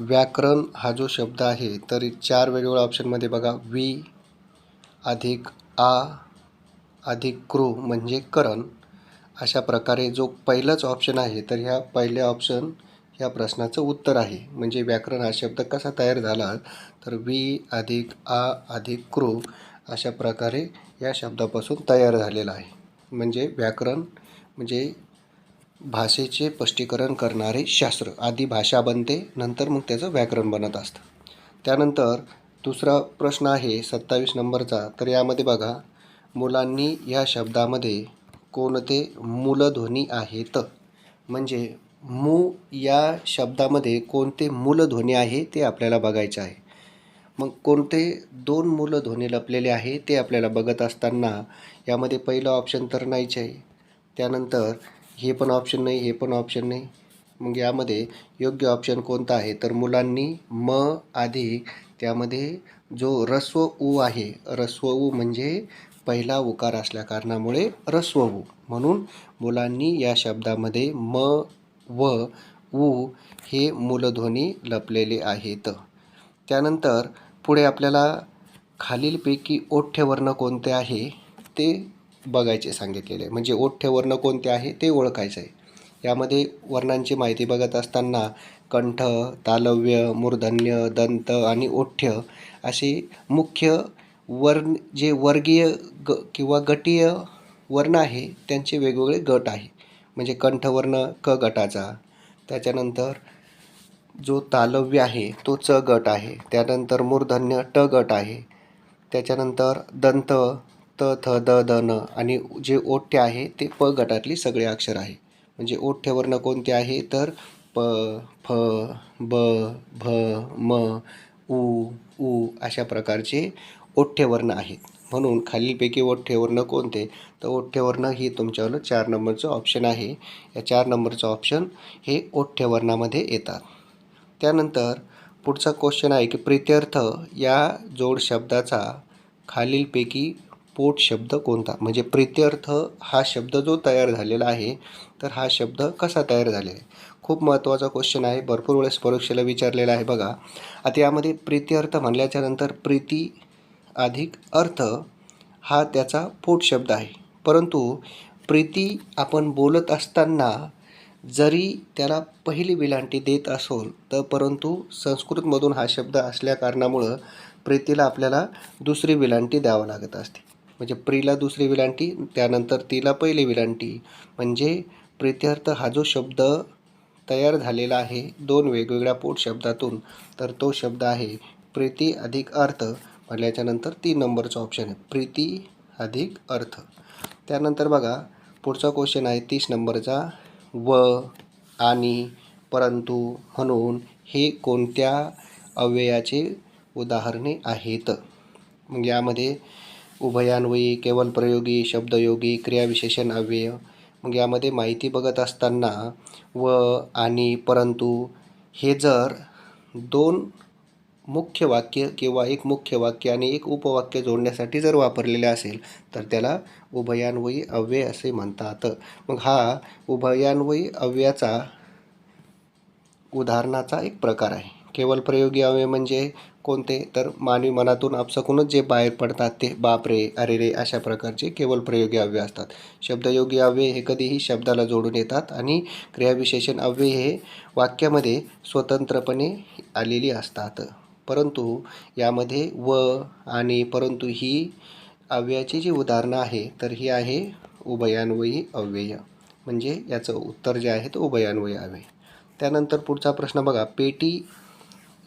व्याकरण हा जो शब्द आहे तर चार वेगवेगळ्या ऑप्शनमध्ये बघा. वी अधिक आ अधिक क्रू म्हणजे करण. अशा प्रकारे जो पहिलाच ऑप्शन आहे तर ह्या पहिल्या ऑप्शन ह्या प्रश्नाचं उत्तर आहे. म्हणजे व्याकरण हा शब्द कसा तयार झाला तर वी अधिक आ अधिक क्रू अशा प्रकारे या शब्दापासून तयार झालेला आहे. म्हणजे व्याकरण म्हणजे भाषेचे स्पष्टीकरण करणारे शास्त्र. आधी भाषा बनते नंतर मग त्याचं व्याकरण बनत असतं. त्यानंतर दुसरा प्रश्न आहे सत्तावीस नंबरचा. तर यामध्ये बघा मुलांनी या शब्दामध्ये कोणते मूलध्वनी आहेत? म्हणजे मू या शब्दामध्ये कोणते मूलध्वनी आहे ते आपल्याला बघायचे आहे. मग कोणते दोन मूलध्वनी लपलेले आहे ते आपल्याला बघत असताना यामध्ये पहिलं ऑप्शन तर नाहीच आहे. त्यानंतर हे पण ऑप्शन नाही हे पण ऑप्शन नाही. मग यामध्ये योग्य ऑप्शन कोणता आहे? तर मुलांनी म आधी त्यामध्ये जो रस्व उ आहे रस्व उ म्हणजे पहिला उकार असल्या कारणामुळे रस्व उ. म्हणून मुलांनी या शब्दामध्ये म व ऊ हे मूलध्वनी लपलेले आहेत. त्यानंतर पुढे आपल्याला खालीलपैकी ओठ्यवर्ण कोणते आहे? ते बघायचे सांगितलेले. म्हणजे ओठ्य वर्ण कोणते आहे ते ओळखायचं आहे यामध्ये वर्णांची माहिती बघत असताना कंठ तालव्य मूर्धन्य दंत आणि ओठ्य असे मुख्य वर्ण जे वर्गीय ग किंवा गटीय वर्ण आहे त्यांचे वेगवेगळे गट आहे. म्हणजे कंठवर्ण क गटाचा. त्याच्यानंतर जो तालव्य आहे तो च गट आहे. त्यानंतर मूर्धन्य ट गट आहे. त्याच्यानंतर दंत त थ द ध न आणि जे ओठ्य आहे ते प गटातली सगळे अक्षर आहे. म्हणजे ओठ्यवर्ण कोणते आहे तर प फ ब भ म उ उ अशा प्रकारचे ओठ्यवर्ण आहेत. म्हणून खालीलपैकी ओठ्यवर्ण कोणते? तर ओठ्यवर्ण ही तुमच्यावर चार नंबरचं ऑप्शन आहे. या चार नंबरचं ऑप्शन हे ओठ्यवर्णामध्ये येतात. त्यानंतर पुढचा क्वेश्चन आहे की प्रित्यर्थ या जोड शब्दाचा खालीलपैकी पोट शब्द कोणता? म्हणजे प्रित्यर्थ हा शब्द जो तयार झालेला आहे तर हा शब्द कसा तयार झालेला आहे? खूप महत्त्वाचा क्वेश्चन आहे. भरपूर वेळेस परीक्षेला विचारलेला आहे बघा. आता यामध्ये प्रित्यर्थ म्हणल्याच्या नंतर प्रीती अधिक अर्थ हा त्याचा पोट शब्द आहे. परंतु प्रीती आपण बोलत असताना जरी त्याला पहिली विलांटी देत असोल तर परंतु संस्कृतमधून हा शब्द असल्या कारणामुळं प्रीतीला आपल्याला दुसरी विलांटी द्यावं लागत असते. म्हणजे प्रीला दुसरी विलांटी त्यानंतर तिला पहिली विलांटी. म्हणजे प्रित्यर्थ हा जो शब्द तयार झालेला आहे दोन वेगवेगळ्या पोट शब्दातून तर तो शब्द आहे प्रीती अधिक अर्थ. म्हटल्याच्यानंतर तीन नंबरचा ऑप्शन आहे प्रीती अधिक अर्थ. त्यानंतर बघा पुढचा क्वेश्चन आहे तीस नंबरचा व आणि परंतु म्हणून हे कोणत्या अव्ययाचे उदाहरणे आहेत? मग यामध्ये उभयान्वयी केवल प्रयोगी शब्दयोगी क्रियाविशेषण अव्यय. मग यामध्ये माहिती बघत असताना व आणि परंतु हे जर दोन मुख्य वाक्य किंवा एक मुख्य वाक्य आणि एक उपवाक्य जोडण्यासाठी जर वापरलेले असेल तर त्याला उभयान्वयी अव्यय असे म्हणतात. मग हा उभयान्वयी अव्ययाचा उदाहरणाचा एक प्रकार आहे. केवळ प्रयोगी अव्यय म्हणजे कोणते? तर मानवी मनातून आपसकूनच जे बाहेर पडतात ते बाप रे अरे रे अशा प्रकारचे केवळ प्रयोगी अव्यय असतात. शब्दयोगी अव्यय हे कधीही शब्दाला जोडून येतात आणि क्रियाविशेषण अव्यय हे वाक्यामध्ये स्वतंत्रपणे आलेली असतात. परंतु यामध्ये व आणि परंतु ही अव्ययाची जी उदाहरणं आहे तर ही आहे उभयान्वयी अव्यय. म्हणजे याचं उत्तर जे आहे ते उभयान्वयी अव्यय. त्यानंतर पुढचा प्रश्न बघा. पेटी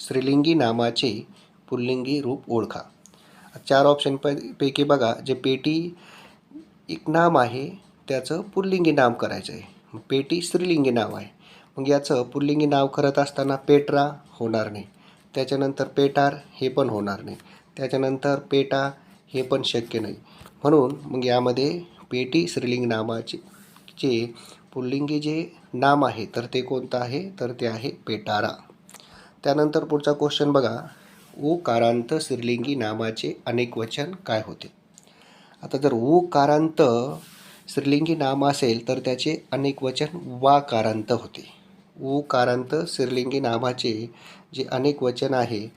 स्त्रीलिंगी नामाचे पुल्लिंगी रूप ओळखा. चार ऑप्शन पै पैकी बघा जे पेटी एक नाम आहे त्याचं पुल्लिंगी नाम करायचं आहे पेटी स्त्रीलिंगी नाव आहे. मग याचं पुल्लिंगी नाव करत असताना पेटरा होणार नाही. त्याच्यानंतर पेटार हे पण होणार नाही. त्याच्यानंतर पेटा हे पण शक्य नाही. म्हणून मग यामध्ये पेटी स्त्रीलिंग नामाचे चे पुल्लिंगी जे नाम आहे तर ते कोणतं आहे? तर ते आहे पेटारा. त्यानंतर पुढचा क्वेश्चन बघा. ओकारांत स्त्रीलिंगी नामाचे अनेक वचन काय होते? आता जर ओकारांत स्त्रीलिंगी नाम असेल तर त्याचे अनेक वचन वाकारांत होते. ओकारांत स्त्रीलिंगी नामाचे जे अनेक वचन आहे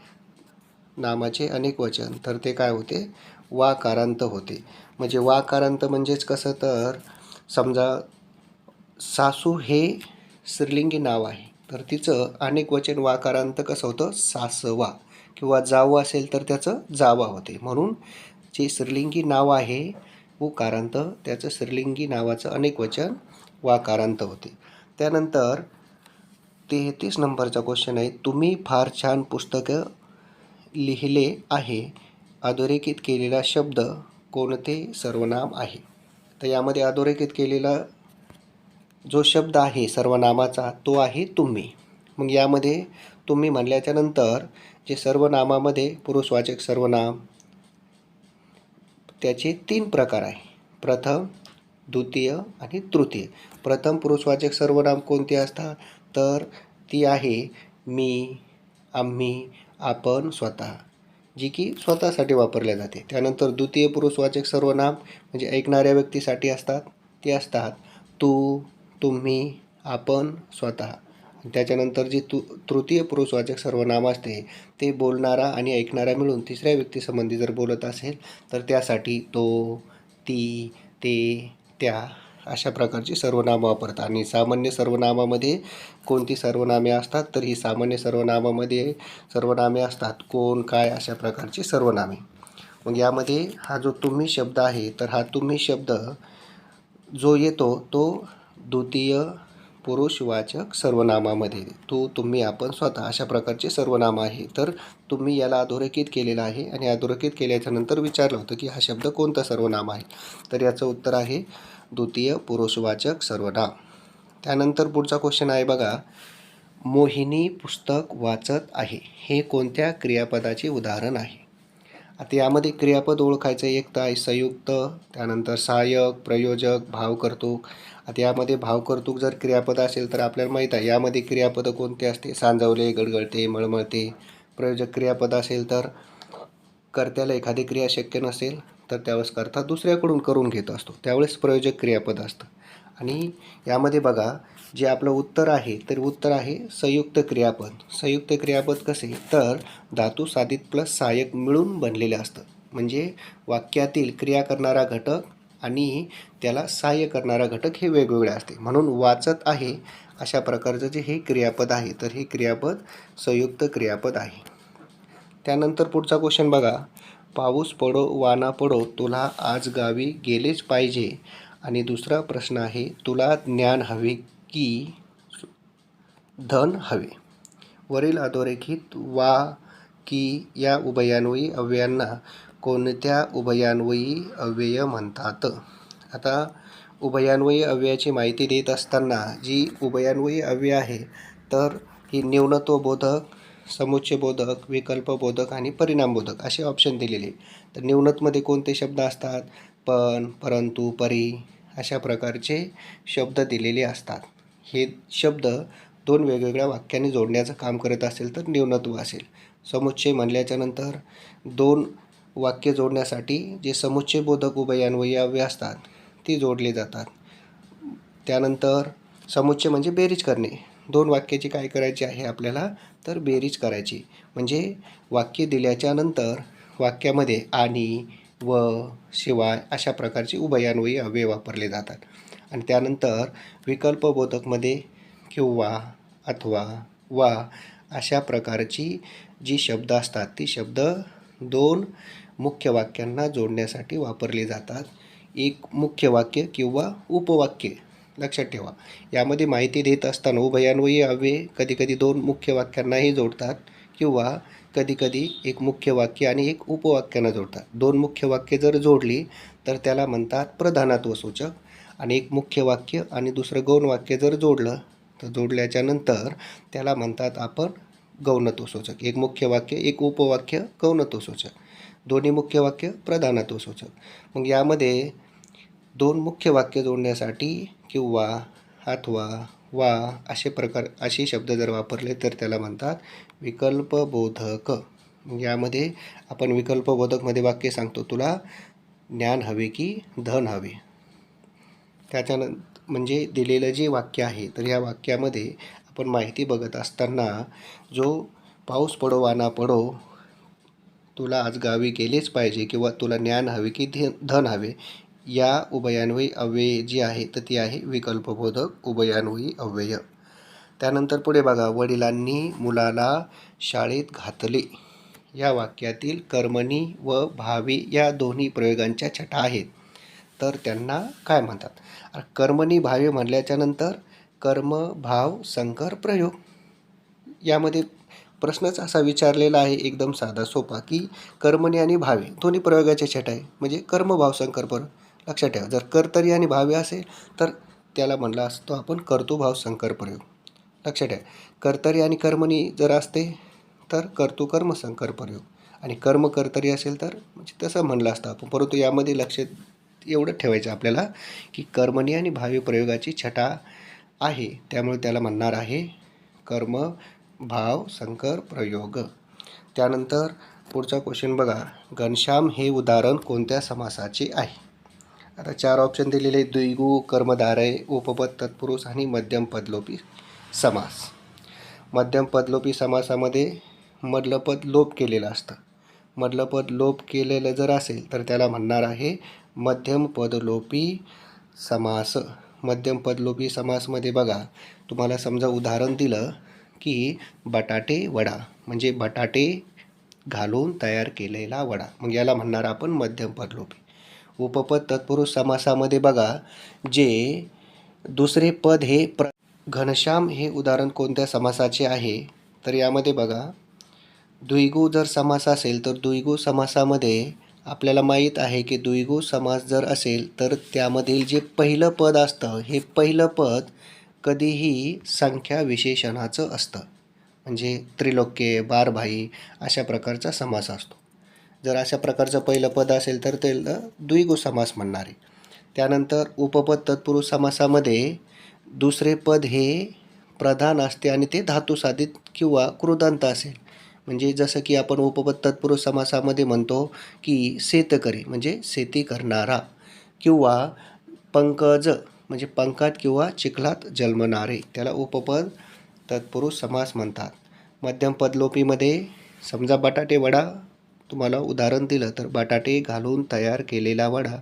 नामाचे अनेक वचन तर ते काय होते? वाकारांत होते. म्हणजे वाकारांत म्हणजेच कसं? तर समजा सासू हे स्त्रीलिंगी नाव आहे. तर तिचं अनेक वचन वाकारांत कसं होतं? सासवा. किंवा जावं असेल तर त्याचं जावा होते. म्हणून जे स्त्रीलिंगी नाव आहे उकारांत त्याचं स्त्रीलिंगी नावाचं अनेक वचन वाकारांत होते. त्यानंतर तेहतीस नंबरचा क्वेश्चन आहे तुम्ही फार छान पुस्तकं लिहिले आहे. अधोरेखित केलेला शब्द कोणते? सर्वनाम आहे. तर यामध्ये अधोरेखित केलेला जो शब्द आहे सर्वनामाचा तो आहे तुम्ही. मग यामध्ये तुम्ही म्हणल्याच्यानंतर जे सर्वनामामध्ये पुरुषवाचक सर्वनाम त्याचे तीन प्रकार आहे. प्रथम द्वितीय आणि तृतीय. प्रथम पुरुषवाचक सर्वनाम कोणते असतात? तर ती आहे मी आम्ही आपण स्वतः जी की स्वतःसाठी वापरल्या जाते. त्यानंतर द्वितीय पुरुषवाचक सर्वनाम म्हणजे ऐकणाऱ्या व्यक्तीसाठी असतात. ते असतात तू तुम्ही आपण स्वतः. त्याच्यानंतर जी तु तृतीय पुरुषवाचक सर्वनाम असते ते बोलणारा आणि ऐकणारा मिळून तिसऱ्या व्यक्तीसंबंधी जर बोलत असेल तर त्यासाठी तो ती ते त्या अशा प्रकारची सर्वनामं वापरतात. आणि सामान्य सर्वनामामध्ये कोणती सर्वनामे असतात तर ही सामान्य सर्वनामामध्ये सर्वनामे असतात. कोण काय अशा प्रकारची सर्वनामे. मग यामध्ये हा जो तुम्ही शब्द आहे तर हा तुम्ही शब्द जो येतो तो द्वितीय पुरुषवाचक सर्वनामामध्ये. तू तुम्ही आपण स्वतः. अशा प्रकारचे सर्वनाम आहे. तर तुम्ही याला अधोरेखित केलेलं आहे आणि अधोरेखित केल्याच्यानंतर विचारलं होतं की हा शब्द कोणता सर्वनाम आहे? तर याचं उत्तर आहे द्वितीय पुरुषवाचक सर्वनाम. त्यानंतर पुढचा क्वेश्चन आहे बघा मोहिनी पुस्तक वाचत आहे. हे कोणत्या क्रियापदाचे उदाहरण आहे? आता यामध्ये क्रियापद ओळखायचं एक तर आहे संयुक्त त्यानंतर सहाय्यक प्रयोजक भावकर्तुक. आता यामध्ये भावकर्तुक जर क्रियापद असेल तर आपल्याला माहीत आहे यामध्ये क्रियापदं कोणते असते? सांजवले गडगडते मळमळते. प्रयोजक क्रियापद असेल तर कर्त्याला एखादी क्रिया शक्य नसेल तर त्यावेळेस कर्ता दुसऱ्याकडून करून घेत असतो. त्यावेळेस प्रयोजक क्रियापद असतं. आणि यामध्ये बघा जे आपलं उत्तर आहे तर उत्तर आहे संयुक्त क्रियापद. संयुक्त क्रियापद कसे? तर धातू साधित प्लस सहाय्यक मिळून बनलेले असतं. म्हणजे वाक्यातील क्रिया करणारा घटक आणि त्याला सहाय्य करणारा घटक हे वेगवेगळे असते. म्हणून वाचत आहे अशा प्रकारचं जे हे क्रियापद आहे तर हे क्रियापद संयुक्त क्रियापद आहे. त्यानंतर पुढचा क्वेश्चन बघा. पाऊस पडो वाना पडो तुला आज गावी गेलेच पाहिजे. आणि दुसरा प्रश्न आहे तुला ज्ञान हवे की धन हवे? वरील अधोरेखित वा की या उभयान्वयी अव्ययांना कोणत्या उभयान्वयी अव्यय म्हणतात? आता उभयान्वयी अव्ययाची माहिती देत असताना जी उभयान्वयी अव्यय आहे तर ही न्यूनत्वबोधक समुच्चयबोधक विकल्पबोधक आणि परिणामबोधक असे ऑप्शन दिलेले. तर न्यूनतमध्ये कोणते शब्द असतात? पण परंतु परी अशा प्रकारचे शब्द दिलेले असतात. हे शब्द दोन वेगवेगळ्या वाक्याने जोडण्याचं काम करत असेल तर न्यूनत्व असेल. समुच्चय म्हणल्याच्यानंतर दोन वाक्य जोडण्यासाठी जे समुच्चय बोधक अव्यय असतात ती जोडले जातात. त्यानंतर समुच्चय म्हणजे बेरीज करणे. दोन वाक्याची काय करायची आहे आपल्याला? तर बेरीज करायची. म्हणजे वाक्य दिल्याच्या नंतर वाक्यामध्ये आणि व शिवाय अशा प्रकारचे उभयान्वयी अव्यय वापरले जातात. आणि त्यानंतर विकल्पबोधकमध्ये किंवा अथवा वा अशा प्रकारची जी शब्द असतात ती शब्द दोन मुख्य वाक्यांना जोडण्यासाठी वापरले जातात. एक मुख्य वाक्य किंवा उपवाक्य. लक्षात ठेवा. यामध्ये माहिती देत असताना उभयान्वयी अव्यय कधीकधी दोन मुख्य वाक्यांनाही जोडतात किंवा कधीकधी एक मुख्य वाक्य आणि एक उपवाक्यांना जोडतात. दोन मुख्य वाक्य जर जोडली तर त्याला म्हणतात प्रधानत्व सूचक. आणि एक मुख्य वाक्य आणि दुसरं गौण वाक्य जर जोडलं तर जोडल्याच्या नंतर त्याला म्हणतात आपण गौणत्व सूचक एक मुख्य वाक्य एक उपवाक्य गौणत्व सूचक दोन्ही मुख्य वाक्य प्रधानत्व सूचक मग यामध्ये दोन मुख्य वाक्य जोडण्यासाठी किंवा अथवा वा असे प्रकार असे शब्द जर वापरले तर त्याला म्हणतात विकल्पबोधक. यामध्ये आपण विकल्पबोधकमध्ये वाक्य सांगतो तुला ज्ञान हवे की धन हवे. त्याच्यानंतर म्हणजे दिलेलं जे वाक्य आहे तर या वाक्यामध्ये पण माहिती बघत असताना जो पाऊस पडो वाना पडो तुला आज गावी गेलेच पाहिजे किंवा तुला ज्ञान हवे की धन हवे या उभयान्वयी अव्यय जी आहे तर ती आहे विकल्पबोधक उभयान्वयी अव्यय. त्यानंतर पुढे बघा वडिलांनी मुलाला शाळेत घातले. या वाक्यातील कर्मणी व भावी या दोन्ही प्रयोगांच्या छटा आहेत. तर त्यांना काय म्हणतात? कर्मणी भावी म्हणल्याच्यानंतर कर्म भाव संकर प्रयोग. यामध्ये प्रश्नच असा विचारलेला आहे एकदम साधा सोपा की कर्मणी आणि भावे दोन्ही प्रयोगाचे छट आहे. म्हणजे कर्मभाव संकर लक्षात ठेवा जर कर्तरी आणि भावे असेल तर त्याला म्हणला असतो आपण कर्तुभाव संकर प्रयोग. लक्षात ठेवा कर्तरी आणि कर्मणी जर असते तर कर्तुकर्म संकर प्रयोग. आणि कर्म कर्तरी असेल तर म्हणजे तसं म्हणलं असतं आपण. परंतु यामध्ये लक्षात एवढं ठेवायचं आपल्याला की कर्मणी आणि भावी प्रयोगाची छटा आहे. त्यामुळे त्याला म्हणणार आहे कर्म भाव संकर प्रयोग. त्यानंतर पुढचा क्वेश्चन बघा. घनश्याम हे उदाहरण कोणत्या समासाचे आहे? आता चार ऑप्शन दिलेले द्विगु कर्मधारय उपपद तत्पुरुष आणि मध्यम पदलोपी समास. मध्यम पदलोपी समासामध्ये मधलं पद लोप केलेलं असतं. मधलं पद लोप केलेलं जर असेल तर त्याला म्हणणार आहे मध्यम पदलोपी समास. मध्यम पदलोपी समासमध्ये बघा. तुम्हाला समजा उदाहरण दिलं की बटाटे वडा म्हणजे बटाटे घालून तयार केलेला वडा. मग याला म्हणणार आपण मध्यम पदलोपी उपपद तत्पुरुष समासामध्ये बघा जे दुसरे पद हे प्र घनश्याम हे उदाहरण कोणत्या समासाचे आहे? तर यामध्ये बघा द्विगु जर समास असेल तर द्विगु समासामध्ये आपल्याला माहीत आहे की द्विगु समास जर असेल तर त्यामधील जे पहिलं पद असतं हे पहिलं पद कधीही संख्या विशेषणाचं असतं. म्हणजे त्रिलोक्य बारभाई अशा प्रकारचा समास असतो. जर अशा प्रकारचं पहिलं पद असेल तर त्याला द्विगु समास म्हणणारे. त्यानंतर उपपद तत्पुरुष समासामध्ये दुसरे पद हे प्रधान असते आणि ते धातुसाधित किंवा कृदांत असेल. म्हणजे जसं की आपण उपपद तत्पुरुष समासामध्ये म्हणतो की शेतकरी म्हणजे शेती करणारा किंवा पंकज म्हणजे पंकात किंवा चिखलात जन्मणारे त्याला उपपद तत्पुरुष समास म्हणतात. मध्यम पदलोपीमध्ये समजा बटाटे वडा तुम्हाला उदाहरण दिलं तर बटाटे घालून तयार केलेला वडा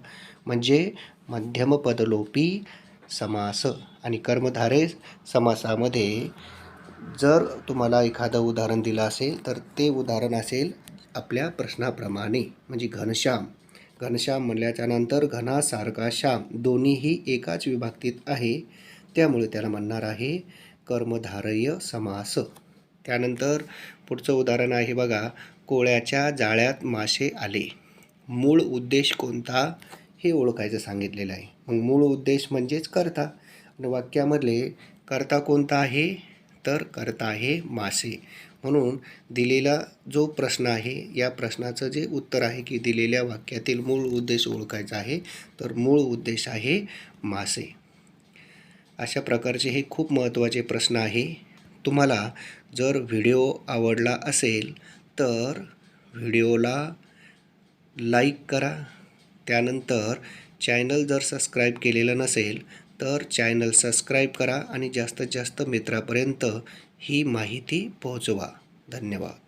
म्हणजे मध्यम पदलोपी समास आणि कर्मधारे समासामध्ये जर तुम्हाला एखादं उदाहरण दिलं असेल तर ते उदाहरण असेल आपल्या प्रश्नाप्रमाणे म्हणजे घनश्याम. घनश्याम म्हणल्याच्या नंतर घनासारखा श्याम. दोन्हीही एकाच विभक्तीत आहे त्यामुळे त्याला म्हणणार आहे कर्मधारय समास. त्यानंतर पुढचं उदाहरण आहे बघा कोळ्याच्या जाळ्यात मासे आले. मूळ उद्देश कोणता? हे ओळखायचं सांगितलेलं आहे. मग मूळ उद्देश म्हणजेच कर्ता. आणि वाक्यामधले करता कोणता आहे? तर करता आहे मासे. म्हणून दिलेला जो प्रश्न आहे या प्रश्नाचं जे उत्तर आहे की दिलेल्या वाक्यातील मूळ उद्देश ओळखायचा आहे तर मूळ उद्देश आहे मासे. अशा प्रकारचे हे खूप महत्त्वाचे प्रश्न आहे. तुम्हाला जर व्हिडिओ आवडला असेल तर व्हिडिओला लाईक करा. त्यानंतर चॅनल जर सबस्क्राईब केलेलं नसेल तर चॅनल सबस्क्राईब करा आणि जास्तीत जास्त मित्रापर्यंत ही माहिती पोहोचवा. धन्यवाद.